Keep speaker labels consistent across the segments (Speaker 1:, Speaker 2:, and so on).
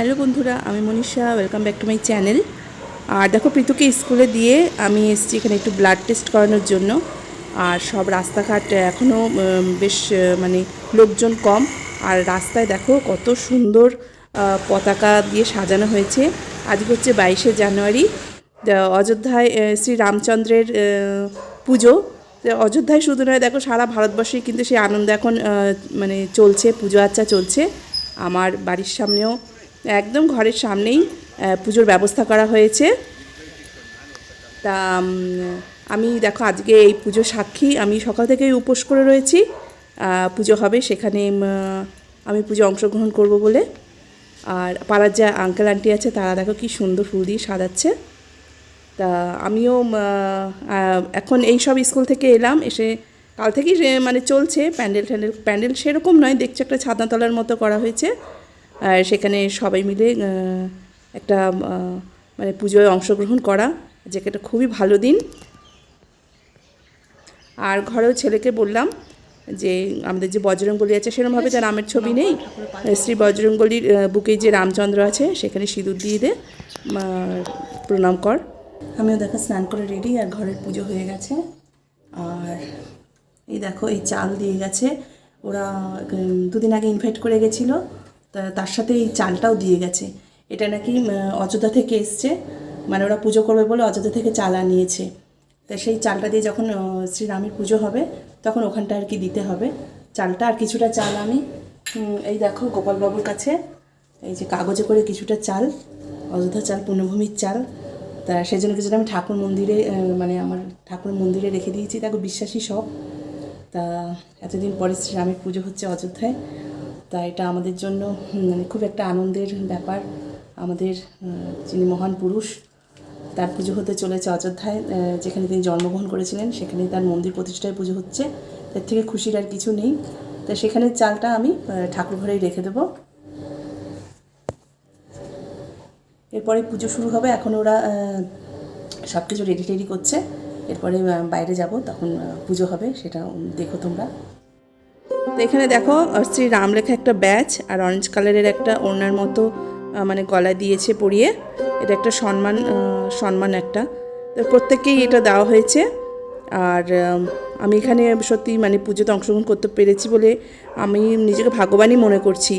Speaker 1: Hello বন্ধুরা, আমি Manisha welcome back to my channel আর দেখো, প্রীতুকে স্কুলে দিয়ে আমি এসেছি এখানে একটু ব্লাড টেস্ট করানোর জন্য। আর সব রাস্তাঘাট এখনও বেশ মানে লোকজন কম। আর রাস্তায় দেখো, কত সুন্দর পতাকা দিয়ে সাজানো হয়েছে। আজকে হচ্ছে বাইশে জানুয়ারি অযোধ্যায় শ্রী রামচন্দ্রের পুজো। অযোধ্যায় শুধু নয়, দেখো, সারা ভারতবর্ষেই কিন্তু সেই আনন্দ এখন মানে চলছে, পুজো আচ্চা চলছে। আমার বাড়ির সামনেও একদম ঘরের সামনেই পুজোর ব্যবস্থা করা হয়েছে। তা আমি দেখো আজকে এই পুজো সাক্ষী, আমি সকাল থেকেই উপোস করে রয়েছি। পুজো হবে, সেখানে আমি পুজো অংশগ্রহণ করব বলে। আর পাড়ার যা আঙ্কেল আন্টি আছে, তারা দেখো কি সুন্দর ফুল দিয়ে সাজাচ্ছে। তা, আমিও এখন এই সব স্কুল থেকে এলাম, এসে কাল থেকেই মানে চলছে। প্যান্ডেল ট্যান্ডেল প্যান্ডেল সেরকম নয়, দেখছি একটা ছাদনাতলার মতো করা হয়েছে। সেখানে সবাই মিলে একটা মানে পুজোয় অংশগ্রহণ করা। যে একটা খুবই ভালো দিন। আর ঘরেও ছেলেকে বললাম যে, আমাদের যে বজরঙ্গলি আছে সেরকমভাবে তার রামের ছবি নেই। শ্রী বজরঙ্গলির বুকে যে রামচন্দ্র আছে, সেখানে সিঁদুর দিয়ে দে প্রণাম কর। আমিও দেখো, স্নান করে রেডি, আর ঘরের পুজো হয়ে গেছে। আর এই দেখো, এই চাল দিয়ে গেছে। ওরা দুদিন আগে ইনভাইট করে গেছিল। তার সাথে এই চালটাও দিয়ে গেছে। এটা নাকি অযোধ্যা থেকে এসছে। মানে ওরা পুজো করবে বলে অযোধ্যা থেকে চাল আনিয়েছে। তা সেই চালটা দিয়ে যখন শ্রীরামের পুজো হবে, তখন ওখানটা আর কি দিতে হবে। চালটা আর কিছুটা চাল আমি এই দেখো গোপালবাবুর কাছে, এই যে কাগজে করে কিছুটা চাল, অযোধ্যা চাল, পূর্ণভূমির চাল। তা সেই জন্য কিছুটা আমি ঠাকুর মন্দিরে মানে আমার ঠাকুর মন্দিরে রেখে দিয়েছি। দেখো বিশ্বাসী সব। তা, এতদিন পরে শ্রীরামের পুজো হচ্ছে অযোধ্যায়। তা এটা আমাদের জন্য মানে খুব একটা আনন্দের ব্যাপার। আমাদের যিনি মহান পুরুষ, তার পুজো হতে চলেছে অযোধ্যায় যেখানে তিনি জন্মগ্রহণ করেছিলেন, সেখানে তার মন্দির প্রতিষ্ঠায় পুজো হচ্ছে। তার থেকে খুশির আর কিছু নেই। তা সেখানে চালটা আমি ঠাকুর ঘরেই রেখে দেবো। এরপরে পুজো শুরু হবে। এখন ওরা সব কিছু রেডি টেডি করছে। এরপরে বাইরে যাব, তখন পুজো হবে সেটা দেখো তোমরা। তো এখানে দেখো শ্রী রাম লেখা একটা ব্যাচ, আর অরেঞ্জ কালারের একটা ওড়নার মতো মানে গলায় দিয়েছে পরিয়ে। এটা একটা সম্মান সম্মান একটা। তো প্রত্যেককেই এটা দেওয়া হয়েছে। আর আমি এখানে সত্যি মানে পুজোতে অংশগ্রহণ করতে পেরেছি বলে আমি নিজেকে ভাগ্যবানই মনে করছি।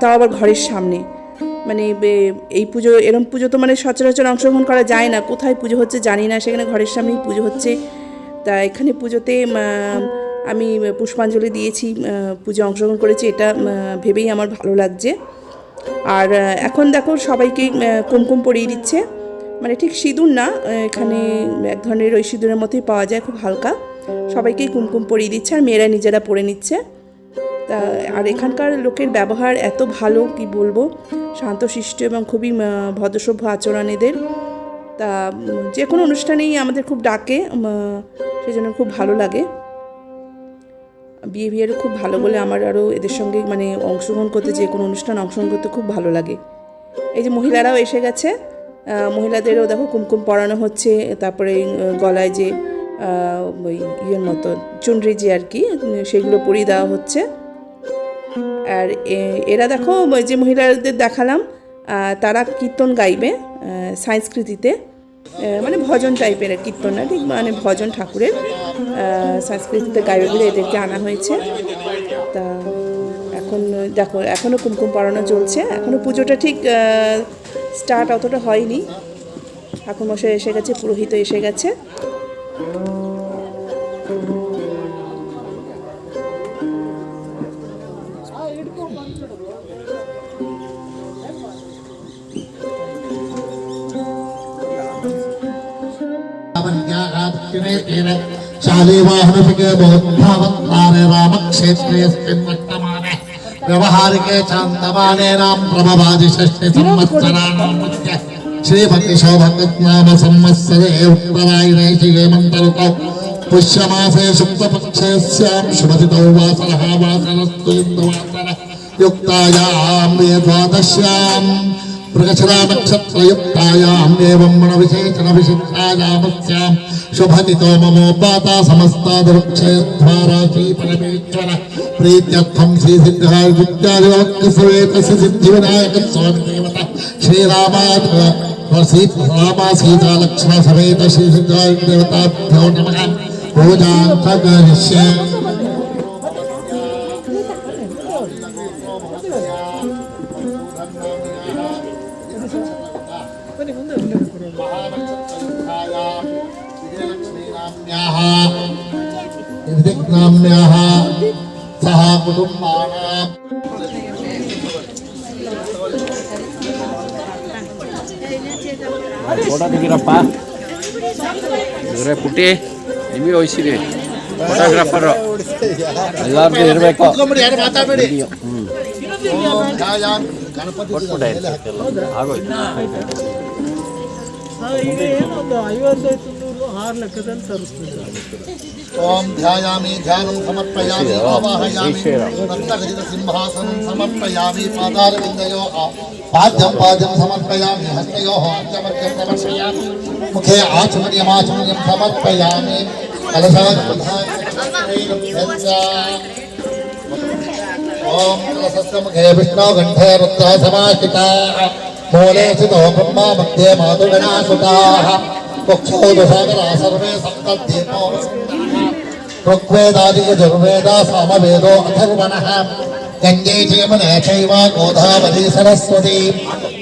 Speaker 1: তাও আবার ঘরের সামনে। মানে এই পুজো, এরম পুজো তো মানে সচরাচর অংশগ্রহণ করা যায় না। কোথায় পুজো হচ্ছে জানি না, সেখানে ঘরের সামনেই পুজো হচ্ছে। তা এখানে পুজোতে আমি পুষ্পাঞ্জলি দিয়েছি পুজো অংশগ্রহণ করেছি এটা ভেবেই আমার ভালো লাগছে। আর এখন দেখো সবাইকে কুমকুম পরিয়ে দিচ্ছে। মানে ঠিক সিঁদুর না এখানে এক ধরনের ওই সিঁদুরের মতোই পাওয়া যায় খুব হালকা। সবাইকেই কুমকুম পরিয়ে দিচ্ছে আর মেয়েরা নিজেরা পরে নিচ্ছে। তা আর এখানকার লোকের ব্যবহার এত ভালো কি বলব? শান্তশিষ্ট এবং খুবই ভদ্রসভ্য আচরণ এদের। তা যে কোনো অনুষ্ঠানেই আমাদের খুব ডাকে উম, সেই জন্য খুব ভালো লাগে। বিহেভিয়ারও খুব ভালো বলে আমার আরও এদের সঙ্গে মানে অংশগ্রহণ করতে, যে কোনো অনুষ্ঠান অংশগ্রহণ করতে খুব ভালো লাগে। এই যে মহিলারাও এসে গেছে মহিলাদেরও দেখো কুমকুম পরানো হচ্ছে, তারপরে গলায় যে ওই ইয়ের মতো চুনরি যে আর কি সেগুলো পরিয়ে দেওয়া হচ্ছে। আর এরা দেখো যে মহিলাদের দেখালাম তারা কীর্তন গাইবে সংস্কৃতিতে। মানে ভজন টাইপের কীর্তন না ঠিক? মানে ভজন ঠাকুরের সংস্কৃতিতে গাইবে এদেরকে আনা হয়েছে। তা এখন, দেখো এখনও কুমকুম পড়ানো চলছে। এখনও পুজোটা ঠিক স্টার্ট অতটা হয়নি। ঠাকুরমশাই এসে গেছে, পুরোহিত এসে গেছে।
Speaker 2: शाले वाहनपिके बोद्धावतारे रामक्षेत्रे व्यवहारिके चान्दमाने राम प्रभवादि षष्ठि संवत्सराणां मध्ये श्रीभक्ति सौभगनाम संवत्सरे उत्तरायणे हेमन्तऋतौ पुष्यमासे शुक्लपक्षे स्यां शुभतितौ वासरः वासरस्तु మృగశిరానక్షత్రయుక్తాయామేవం మనవిశేషణవిశిష్టాయామస్యాం శుభతితో మమో పాత సమస్తాదృక్షయద్వారాచీపరమేశ్వర ప్రీత్యర్థం శ్రీసిద్ధాయుక్త్యాదివక్తిశ్వేతసి సిద్ధివినాయక స్వామి దేవత శ్రీరామాయ రామా సీతాలక్ష్మణ సమేత శ్రీసిద్ధాయుక్ దేవతాభ్యో నమ పూజాంత विधिग्नाम्याः सह कुटुम्बानाम्
Speaker 3: ಫೋಟೋ ತೆಗಿರಪ್ಪ ಇವರೇ ಪುಟ್ಟಿ ನಿಮಗೆ ವಯಸ್ಸಿದೆ ಫೋಟೋಗ್ರಾಫರು ಎಲ್ಲಾರ್ದು ಇರಬೇಕು
Speaker 2: ಕುತ್ಕೊಂಬಿಡಿ ಯಾರು ಮಾತಾಡಬೇಡಿ
Speaker 3: ಹ್ಞೂ
Speaker 2: ಓಂ ಛಾಯಾಂ ಗಣಪತಿ
Speaker 3: ಕೊಟ್ಬಿಟ್ಟೆ
Speaker 2: ಮೇಲೆ ಹಾಕಿ.
Speaker 3: ಆಗೋಯ್ತು
Speaker 4: ಏನೊಂದು ಐವತ್ತೈದು ನೂರು ಆರು ಲೆಕ್ಕದಲ್ಲಿ ತರಿಸ್ತಿದ್ದಾರೆ
Speaker 2: ಓಂ ಧ್ಯಾಯಾಮಿ ಧ್ಯಾನಂ ಸಮರ್ಪಯಾಮಿ ಆವಾಹಯಾಮಿ ರತ್ನಗಜಿತ ಸಿಂಹಾಸನಂ ಸಮರ್ಪಯಾಮಿ ಪಾದಾರವಿಂದಯೋ ಪಾದ್ಯಂ ಪಾದ್ಯಂ ಸಮರ್ಪಯಾಮಿ ಹಸ್ತಯೋ ಅರ್ಚಮರ್ಚಂ ಸಮರ್ಪಯಾಮಿ ಮುಖೇ ಆಚಮರ್ಯಮಾಚಮರ್ಯಂ ಸಮರ್ಪಯಾಮಿ ಓಂ ಕಲಸಸ್ಯ ಮುಖೇ ವಿಷ್ಣು ಗಂಧೇ ರುದ್ರ ಸಮಾಹಿತಾಃ मूलेऽसितो ब्रह्मा भक्ते मातुगणा सुताः कुक्षोदसागरा सर्वे सप्तद्वीपो ऋग्वेदादिकजुर्वेदा सामवेदो अथर्वणः। गङ्गे जीवने चैव गोधावरी सरस्वती।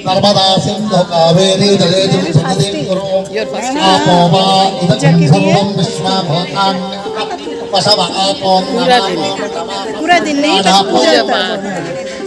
Speaker 2: नर्मदा सिन्धु कावेरी जले आपो वा इदं सर्वं विश्वा भवतां वसव आपो
Speaker 5: पूरा दिन नहीं बस पूजा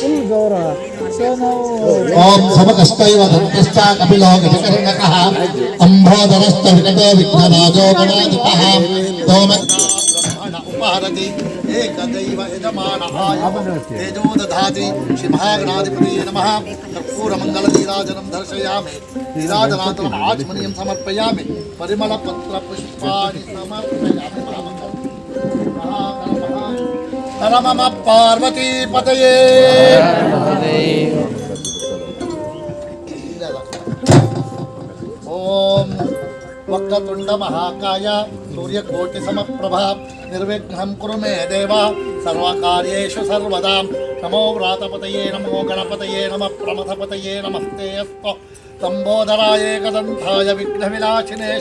Speaker 4: ಫುಲ್ ಗೌರವ ಸೊ ನಾವು
Speaker 2: ಓಂ ಸಮಕಷ್ಟೈವ ದಂತಶ್ಚ ಕಪಿಲೋ ಗಜಕರ್ಣಕಃ ಅಂಬೋದರಶ್ಚ ವಿಕಟೋ ವಿಘ್ನರಾಜೋ ಗಣಾಧಿಪಃ ಸೋಮ उपहरति एकदैव यजमानहाय तेजो दधाति श्रीमहागणाधिपतये नमः कर्पूरमङ्गलनीराजनं दर्शयामि नीराजनान्तरम् आचमनीयं समर्पयामि परिमलपत्रपुष्पाणि समर्पयामि हर मम पार्वतीपतये ఓం వక్రతుండ మహాకాయ సూర్యకోటి సమప్రభా నిర్విఘ్నం కురు మే దేవ సర్వకార్యేషు సర్వదా నమో వ్రాతపతయే నమో గణపతయే నమ ప్రమథపతయే నమస్తే అస్తు సంబోధరాయ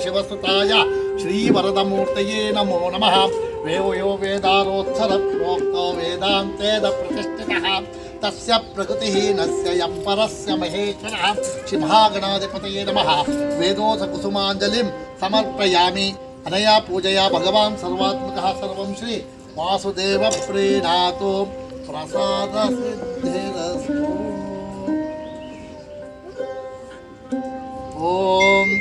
Speaker 2: శివసుతాయ శ్రీవరదమూర్తయే నమో నమ వేవయో వేదారోత్సర ప్రోక్తో వేదాంతేద ప్రతిష్ఠిత तस्य प्रकृतिहीनस्य यं परस्य महेश्वरः श्रीमहागणाधिपतये नमः। वेदोसकुसुमाञ्जलिं समर्पयामि। अनया पूजया भगवान् सर्वात्मकः, सर्वं श्री वासुदेवप्रीणातो। ॐ।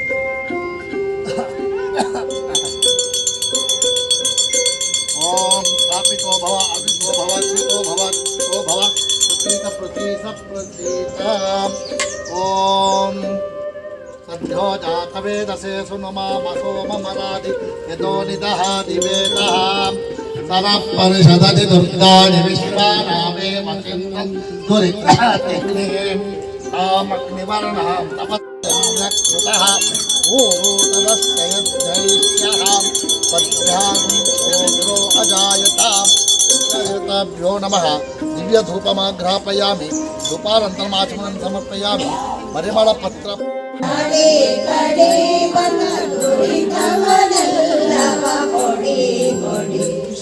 Speaker 2: ॐ। स्थापितो भव अवितो भव स्थितो भव स्थितो भव। पृथ्वी सप्रचीता ॐ सद्यो जातवेदसे सुनुमामसो ममरादि यदो निदहादि सरपरिषदति दुर्गाणि विश्वानामे वसिन्धं दुरित्रातिग्निः तामग्निवर्णां तपत्यकृतः ऊरूतदस्य यद्धरिष्यः पद्भ्यां अजायतां भ्यो नमः। दिव्यधूपमाघ्रापयामि। धूपानन्तरम् आचमनं समर्पयामि परिमळपत्र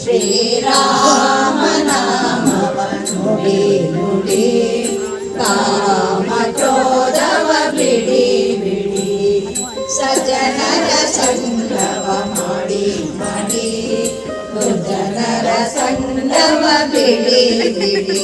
Speaker 5: श्रीराम। ಸಂಗವ ಮಾಡಿ ಮಾಡಿ ದುರ್ಜನರ ಸಂಗವ ಬಿಡಿ ಬಿಡಿ ಬಿಡಿ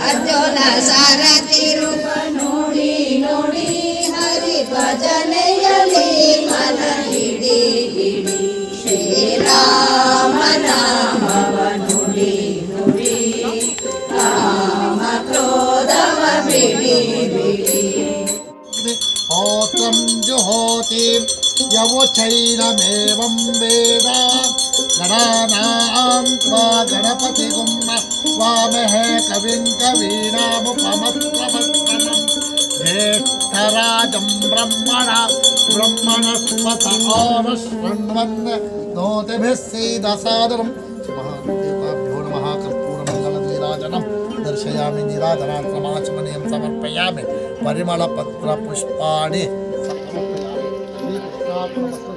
Speaker 5: ಅರ್ಜುನ ಸಾರಥಿ ರೂಪ ನೋಡಿ ನೋಡಿ ಹರಿ ಭಜನೆಯಲ್ಲಿ ಮನ ಹಿಡಿ ಹಿಡಿ ಶ್ರೀರಾಮ ನಾಮವ ನುಡಿ ನುಡಿ ಕಾಮ ಕ್ರೋಧವ ಬಿಡಿ ಬಿಡಿ
Speaker 2: होत्रं जुहोति यवोचैनमेवं वेद गणानां त्वा गणपतिगुं वामहे कविं कवीनामुपमत्वमत्तमम् ज्येष्ठराजं ब्रह्मणा ब्रह्मणस्वत आनशृण्वन् नोतिभिः सीदसादरं दर्शयामि निराजनाक्रमाचमनीं समर्पयामि, परिमलपत्रपुष्पाणि।
Speaker 5: समर्पयामि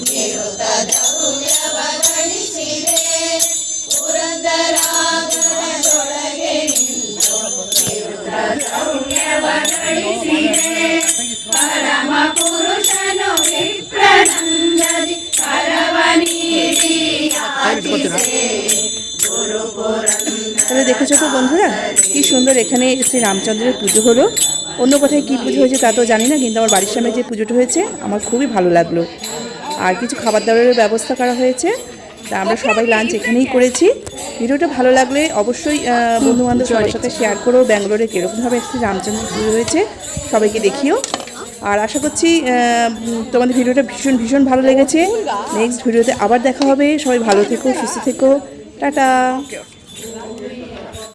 Speaker 5: ನಿಂತು ನಿರುತ ದ್ರವ್ಯವ ಗಳಿಸಿದೆ ಪುರಂದರಾಗಡದೊಳಗೆ ನಿಂತು ನಿರುತ ದ್ರವ್ಯವ ಗಳಿಸಿದೆ ಪರಮ ಪುರುಷನು ವಿಪ್ರನಂದದಿ ಕರವ ನೀಡಿ ಯಾಚಿಸೆ ಗುರು
Speaker 1: তাহলে দেখেছো তো বন্ধুরা কি সুন্দর এখানে শ্রী রামচন্দ্রের পুজো হলো অন্য কোথায় কী পুজো হয়েছে তা তো জানি না কিন্তু আমার বাড়ির সামনে যে পুজোটা হয়েছে আমার খুবই ভালো লাগলো আর কিছু খাবার দাবারের ব্যবস্থা করা হয়েছে। তা আমরা সবাই লাঞ্চ এখানেই করেছি। ভিডিওটা ভালো লাগলে অবশ্যই বন্ধু বান্ধব সবার সাথে শেয়ার করো। ব্যাঙ্গালোরে কীরকমভাবে একটি রামচন্দ্র পুজো হয়েছে, সবাইকে দেখিও। আর আশা করছি তোমাদের ভিডিওটা ভীষণ ভীষণ ভালো লেগেছে। নেক্সট ভিডিওতে আবার দেখা হবে। সবাই ভালো থেকো, সুস্থ থেকো। টাটা।